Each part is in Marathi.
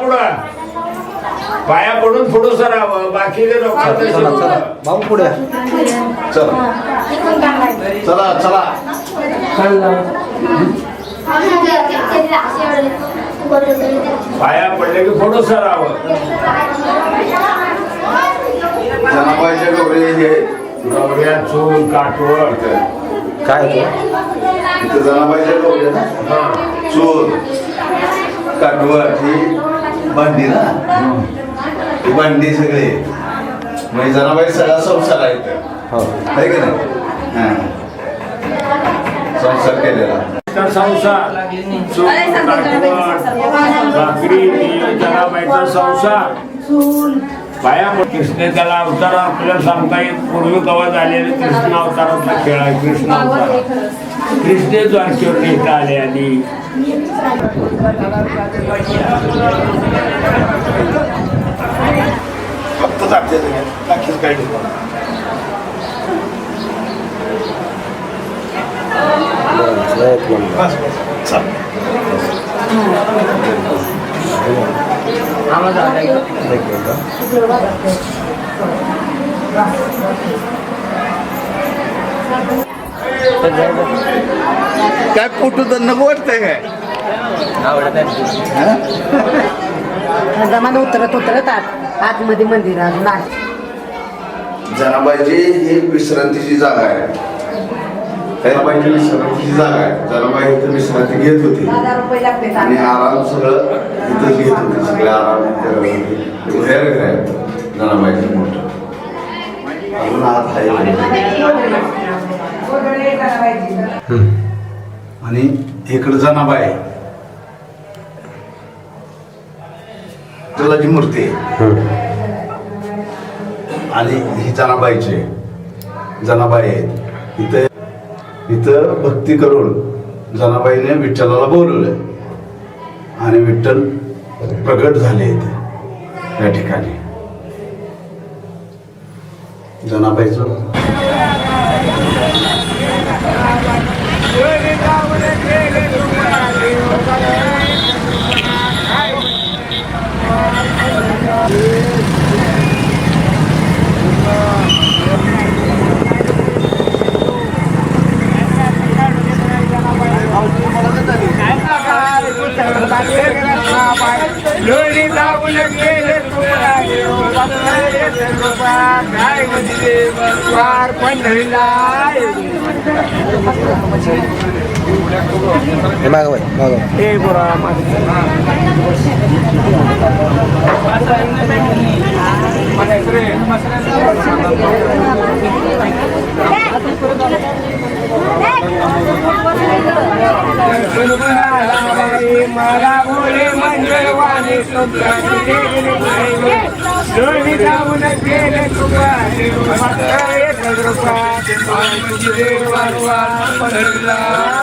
पुढं. पाया पडून पुढं सरावं बाकी चला चला भाऊ पुढे चला. चला चला. पाया पडले की पुढं सरावं जनाबाईच्या गौरी हे गवऱ्या चूल काटवड काय ते इथं जनाबाईच्या गौरी ना? हा. चूल काटवर ही भांडी ना? ही भांडी सगळी. म्हणजे जनाबाई सगळा संसार आहे इथं. आहे की नाही? हा. संसार केलेला. तर संसार. भाकरी जनाबाईचा संसार. पाया कृष्ण त्याला अवतार आपल्याला सांगता येत पूर्वी कवा झालेले कृष्ण अवतारातला खेळ आहे कृष्ण अवतार कृष्णे द्वारकेवर नेता आले आणि फक्त जाते बाकीच काही बस बस. काय कुठं तर नको वाटतंय काय? जमान उतरत उतरत आत आतमध्ये मंदिरात नाही जनाबाईची ही विश्रांतीची जागा आहे. जनाबाईची विश्रांतीची जागा आहे. जनाबाई इथं विश्रांती घेत होती. आणि आराम सगळं इथं घेत होते. सगळे आराम बाहेर घर आहे जनाबाईचं मोठं. अजून आत आहे. आणि इकडं जनाबाई तुला जी मूर्ती आहे. आणि ही जनाबाईची. जनाबाई आहेत इथं इथं भक्ती करून जनाबाईने विठ्ठलाला बोलवलं आणि विठ्ठल प्रगट झाले इथे या ठिकाणी. जनाबाईचं लोणी लावून गेले तुकाराम, काय म्हणजे मला बोले मंगळवाणी दोन्ही जाऊन गेले तुका एकच रूपात काय सांगत दोन्ही जाऊन गेले तुका देव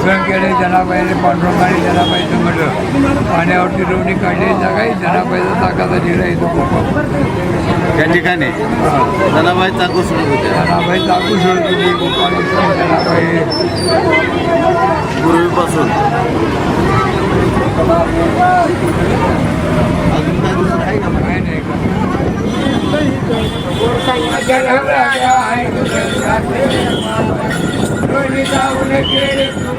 पंढरीला केले जनाबाईने पांडुरंगाने जनाबाईचं म्हटलं पाण्यावरती रोवणी काढली जगाई जनाबाईचा ताकाचा जिल्हा येतो त्या ठिकाणी? जनाबाई चाकू सुरू होते. जनाबाई चाकू सोडत होती जनाबाई. पूर्वीपासून अजून काय दुसरं आहे का नाही का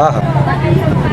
Ah.